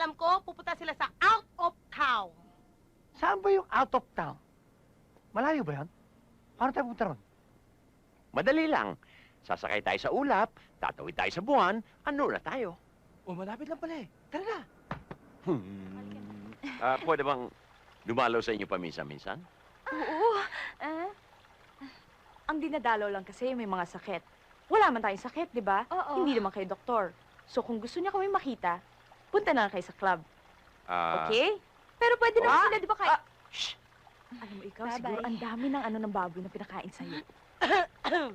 alam ko, pupunta sila sa out of town. Saan ba yung out of town? Malayo ba yan? Paano tayo pupunta ron? Madali lang. Sasakay tayo sa ulap, tatawid tayo sa buwan, ano na tayo? O, malapit lang pala eh. Tara na. Hmm. Ah, pwede bang dumalaw sa inyo paminsan-minsan? Oo. Ah? Ang dinadalaw lang kasi may mga sakit. Wala man tayong sakit, di ba? Oo. Hindi naman kayo doktor. So kung gusto niya kami makita, punta na lang kayo sa club. Ah, Okay? Pero pwede naman Ah, sila, di ba kayo? ah, Shh! Alam mo, ikaw Bye-bye. siguro ang dami ng ano ng baboy na pinakain sa'yo.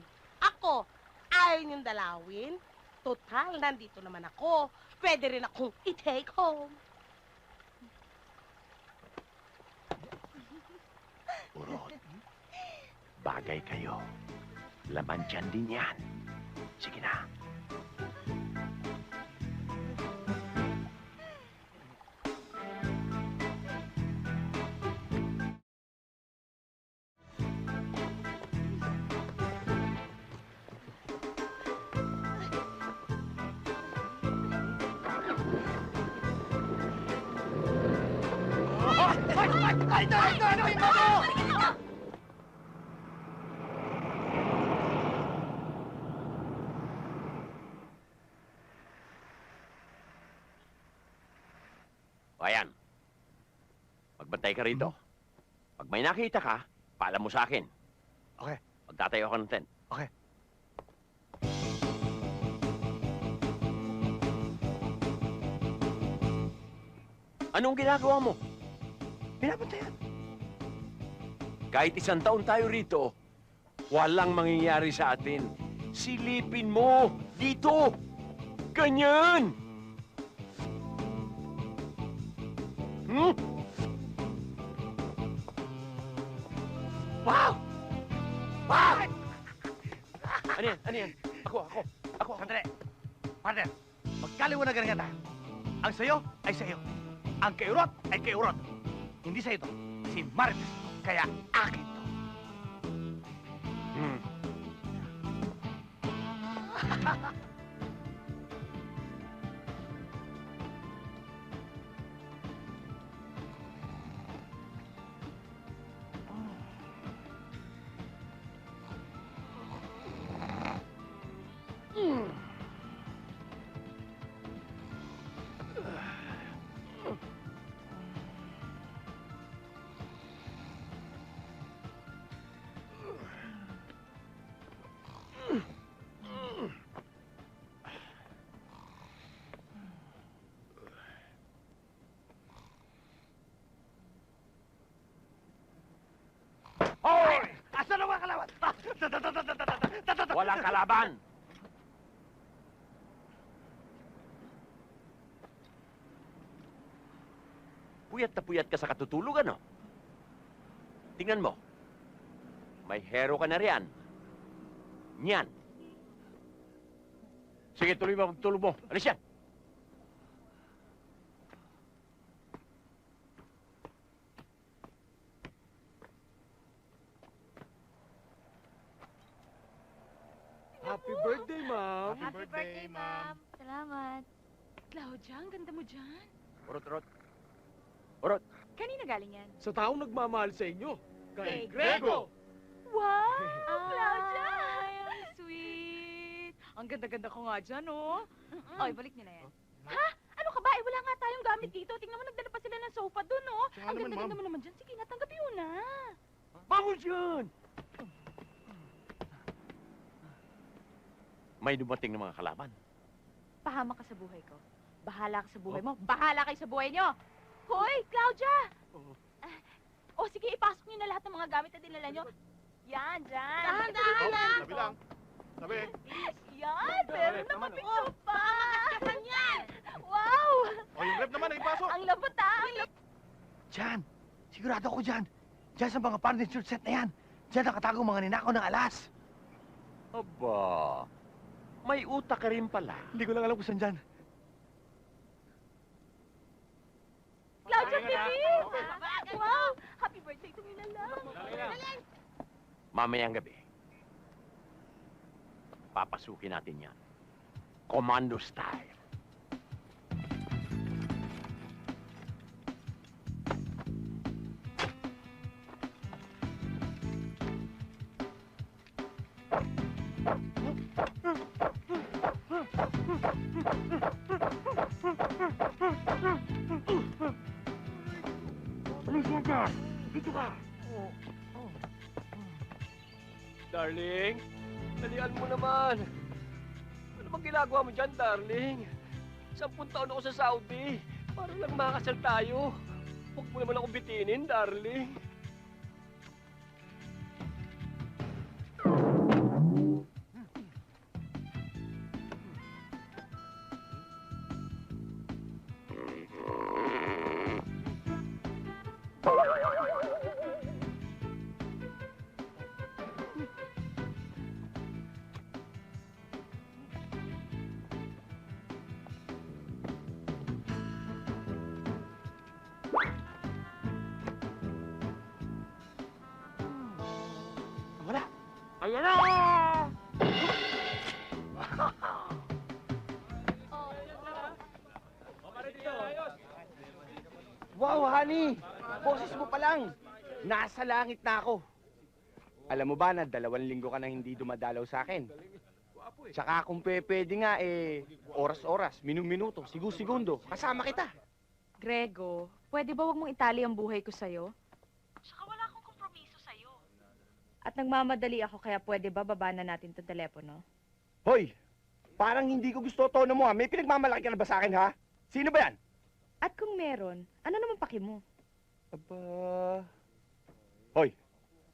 ako, ayaw niyong dalawin. Total, nandito naman ako. Pwede rin akong i-take home. urot. Bagay kayo. Laman dyan din yan. Sige na. O ayan. Magbantay ka rito. Pag may nakita ka, paalam mo sa akin. Okay. Magtatayo ako ng tent. Okay. Anong ginagawa mo? Pinapuntayan. Kahit isang taon tayo rito, walang mangyayari sa atin. Silipin mo! Dito! Ganyan! Hmm? Wow! Wow! Ano yan? Ano yan? Ako, ako. Ako, ako. Sandali. Partner, magkaliwanagan nga tayo. Ang sayo ay sayo. Ang kaurot ay kaurot. Hindi sa ito. Si Marites. Kaya akin to. Hmm. Walang kalaban! Puyat na puyat ka sa katutulog, ano? Tingnan mo. May hero ka na riyan. Nyan. Sige, tuloy mo ang tulog mo. Alis yan. Happy birthday, ma'am. Happy birthday, ma'am. Salamat. Claudia, ang ganda mo dyan. Urot, urot. Urot. Kanina galing yan? Sa taong nagmamahal sa inyo. Kay Grego. Wow! Ah. Claudia! Ay, ang sweet! Ang ganda-ganda ko nga dyan, oh. Ay, balik niyo na yan. Ha? Ano ka ba? Eh, wala nga tayong gamit dito. Tingnan mo, nagdala pa sila ng sofa dun, oh. Tsaka ang naman, ganda-ganda mo naman dyan. Sige nga, tanggapin mo na. Bangon May dumating ng mga kalaban. Pahama ka sa buhay ko. Bahala ka sa buhay mo. Bahala kayo sa buhay niyo. Hoy, Claudia! Oo. Ah, oh, sige, ipasok niyo na lahat ng mga gamit na dinala niyo. Yan, dyan. Dahan-dahan lang. Sabi lang. Sabi. Yan, meron na mapicture pa. Kapan yan? Wow! O, yung rep naman, ipasok. Ang labot ah. Ang labot. Diyan. Sigurado ako dyan. Diyan sa mga furniture set na yan. Diyan nakatago mga ninakaw ng alas. Aba, may utak ka rin pala. Hindi ko lang alam kung saan dyan. Claudia. Pilis! Wow! Happy birthday to me na lang. Mamayang gabi, papasukin natin yan. Commando style. Darling, dalian mo naman. Ano bang ginagawa mo dyan, darling? Sampung taon ako sa Saudi. Para lang makasal tayo. Huwag mo naman ako bitinin, darling. Ayan na! Wow, honey! Boses mo pa lang! Nasa langit na ako. Alam mo ba na dalawang linggo ka nang hindi dumadalaw sa akin? Tsaka kung pe- pwede nga, eh, oras-oras, minum-minuto, sigu-segundo, kasama kita. Grego, pwede ba wag mong itali ang buhay ko sa'yo? Saka wala akong kompromiso sa'yo. At nagmamadali ako kaya pwede ba baba na natin itong telepono? Hoy! Parang hindi ko gusto tono mo ha. May pinagmamalaki ka na ba sa akin ha? Sino ba yan? At kung meron, ano naman paki mo? Aba... Hoy!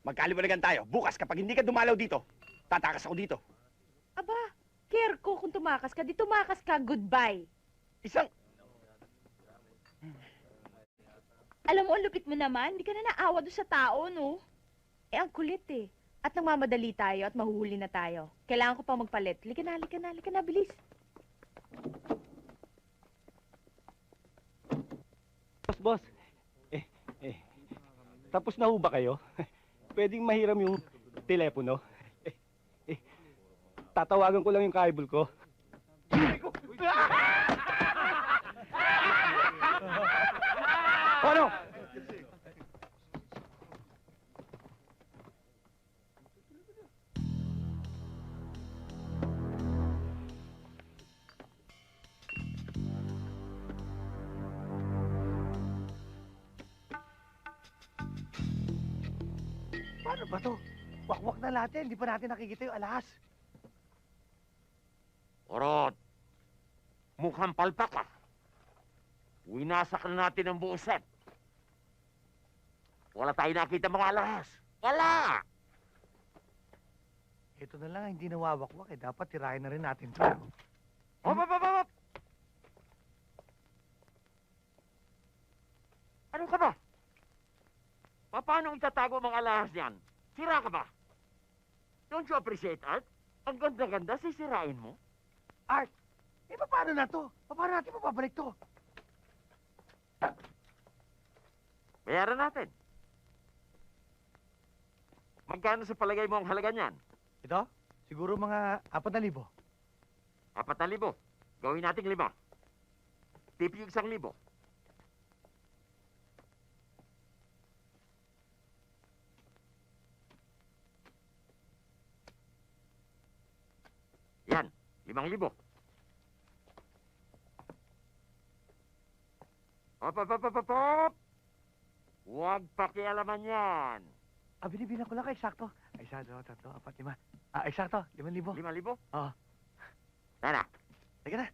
Magkaliwanagan tayo. Bukas kapag hindi ka dumalaw dito, tatakas ako dito. Aba, care ko kung tumakas ka. Di tumakas ka, goodbye. Isang... Alam mo, ang lupit mo naman. Hindi ka na naawa doon sa tao, no? Eh, ang kulit eh. At nagmamadali tayo at mahuhuli na tayo. Kailangan ko pa magpalit. Lika na, lika na, lika na, bilis. Boss, boss. Eh, eh. Tapos na ho ba kayo? Pwedeng mahiram yung telepono? Eh, eh. Tatawagan ko lang yung kaibol ko. Ano? Paano ba to? Wakwak na natin, hindi pa natin nakikita yung alahas. Orot! Mukhang palpak ka. Winasak na natin ang buong set. Wala tayo nakita mga alahas. Wala! Ito na lang, hindi nawawakwak eh. Dapat tirahin na rin natin to. Hop, hop, hop, hop! Ano ka ba? Pa- Paano itatago mga alahas niyan? Sira ka ba? Don't you appreciate art? Ang ganda-ganda, sisirain mo? Art! Eh, paano na to? Paano natin mapabalik to? Bayaran natin. Magkano sa palagay mo ang halaga niyan? Ito? Siguro mga apat na libo. Apat na libo. Gawin nating lima. Tipi isang libo. Yan, limang libo. Hop, hop, hop, hop, hop, hop! Huwag pakialaman yan. Ah, binibilang ko lang kay eksakto. Ay, isa, dalawa, tatlo, apat, lima. Ah, eksakto, limang libo. Lima libo? Oo. Tara, Teka na.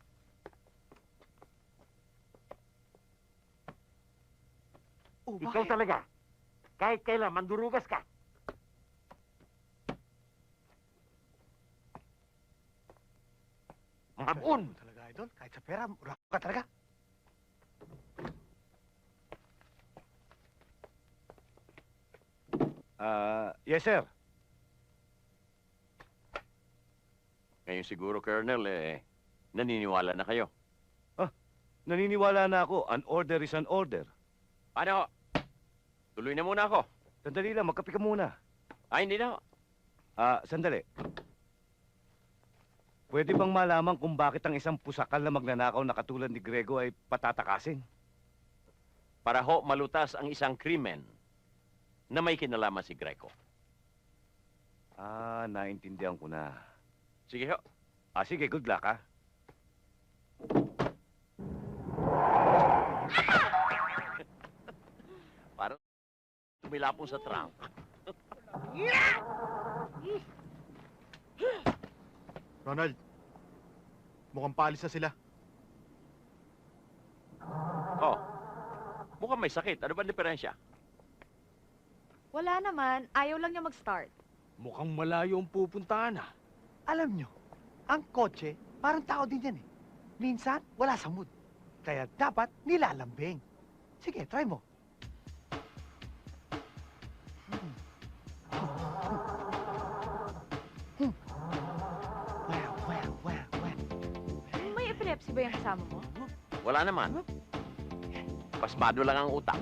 Oh, ikaw bakit? talaga. Kahit kailan, mandurugas ka. Ano talaga, idol? Kahit sa pera, mura ka talaga. Ah, yes, sir. Ngayon siguro, Colonel, eh, naniniwala na kayo. Naniniwala na ako. An order is an order. Paano? Tuloy na muna ako. Sandali lang, magkape ka muna. Ay, hindi na. Ah, sandali. Pwede bang malaman kung bakit ang isang pusakal na magnanakaw na katulad ni Grego ay patatakasin? Para ho malutas ang isang krimen na may kinalaman si Greco. Ah, naintindihan ko na. Sige ho. Ah, sige, good luck, ha? nakapong sa trunk. Ronald, mukhang paalis na sila. Oh, mukhang may sakit. Ano ba ang diferensya? Wala naman. Ayaw lang niya mag-start. Mukhang malayo ang pupuntahan ah. Alam nyo, ang kotse, parang tao din yan eh. Minsan, wala sa mood. Kaya dapat nilalambing. Sige, try mo. Epilepsy ba yung kasama mo? Wala naman. Pasmado lang ang utak.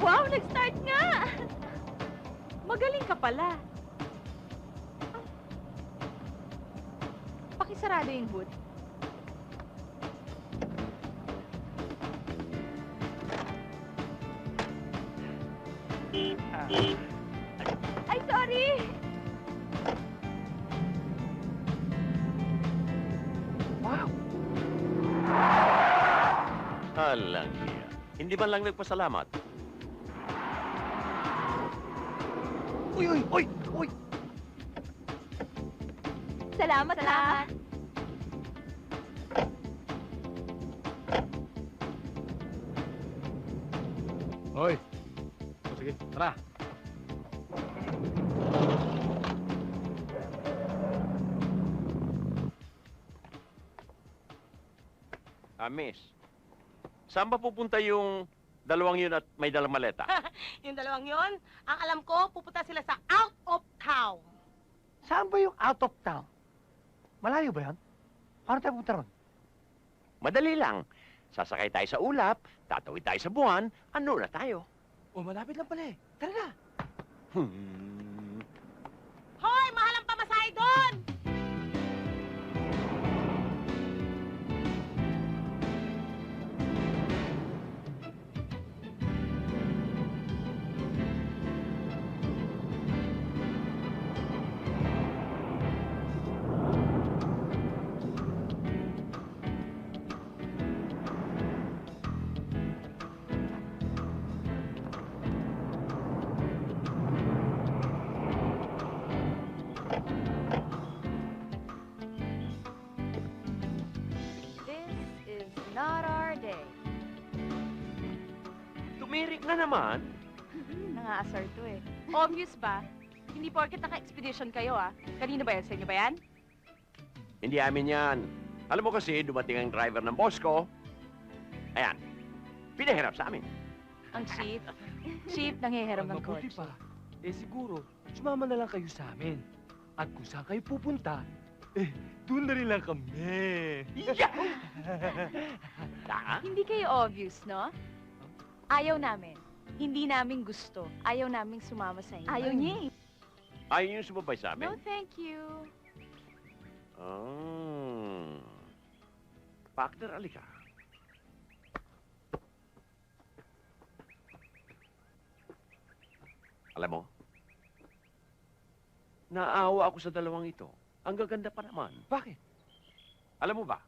Wow, nag-start nga! Magaling ka pala. Pakisarado yung hood. Ay, Hindi man lang nagpasalamat. Uy, uy, uy, uy! Salamat, Salamat. Hoy! O sige, tara. Ah, miss. Saan ba pupunta yung dalawang yun at may dalang maleta? Yung dalawang yon, ang alam ko, pupunta sila sa out of town. Saan ba yung out of town? Malayo ba yan? Paano tayo pupunta ron? Madali lang. Sasakay tayo sa ulap, tatawid tayo sa buwan, ano na tayo? O, malapit lang pala eh. Tara na. Hmm. Hoy, mahal ang pamasahe doon! Naman. Nangaasar to eh. Obvious ba? Hindi porket naka-expedition kayo ah. Kanino ba yan? Sa inyo ba yan? Hindi amin yan. Alam mo kasi, dumating ang driver ng boss ko. Ayan. Pinahirap sa amin. Ang chief. Chief, nangihiram ng Mabuti kotse. pa. Eh siguro, sumama na lang kayo sa amin. At kung saan kayo pupunta, eh, doon na rin lang kami. Yeah! Taka? Hindi kayo obvious, no? Ayaw namin. Hindi namin gusto. Ayaw namin sumama sa inyo. Ayaw niya eh. Ayaw yung sumabay sa No, amin? thank you. Oh. Partner, alika. Alam mo, naawa ako sa dalawang ito. Ang gaganda pa naman. Bakit? Alam mo ba,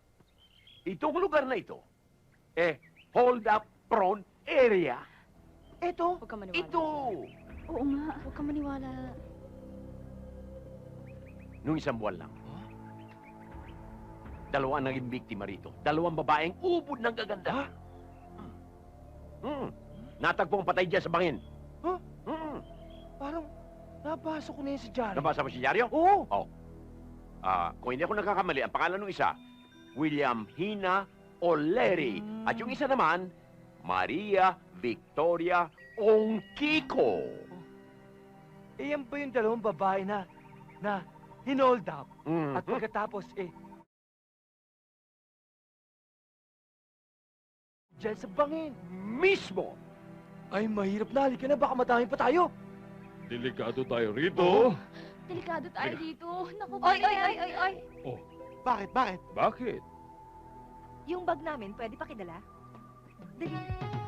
itong lugar na ito, eh, hold up prone area. Ito, Huwag ka maniwala. ito. Oo nga, huwag ka maniwala. Nung isang buwan lang. Dalawa ang naging biktima rito. Dalawang babaeng ubod ng gaganda. Hmm. Natagpo ang patay dyan sa bangin. Huh? Hmm. Parang nabasa ko na yun sa dyaryo. Nabasa mo si Diaryo? Oo. Ah, kung hindi ako nagkakamali, ang pangalan ng isa, William Hina O'Leary. Hmm. At yung isa naman, Maria Victoria Ongkiko. Eh, yan ba yung dalawang babae na, na hinold up? Mm. At pagkatapos, eh, Diyan sa bangin. Mismo! Ay, mahirap na. Halika na, baka matami pa tayo. Delikado tayo rito. Delikado tayo dito. Naku, Oy, oy, oy, oy, oy. Bakit, bakit? Bakit? Yung bag namin, pwede pa kidala? Bye.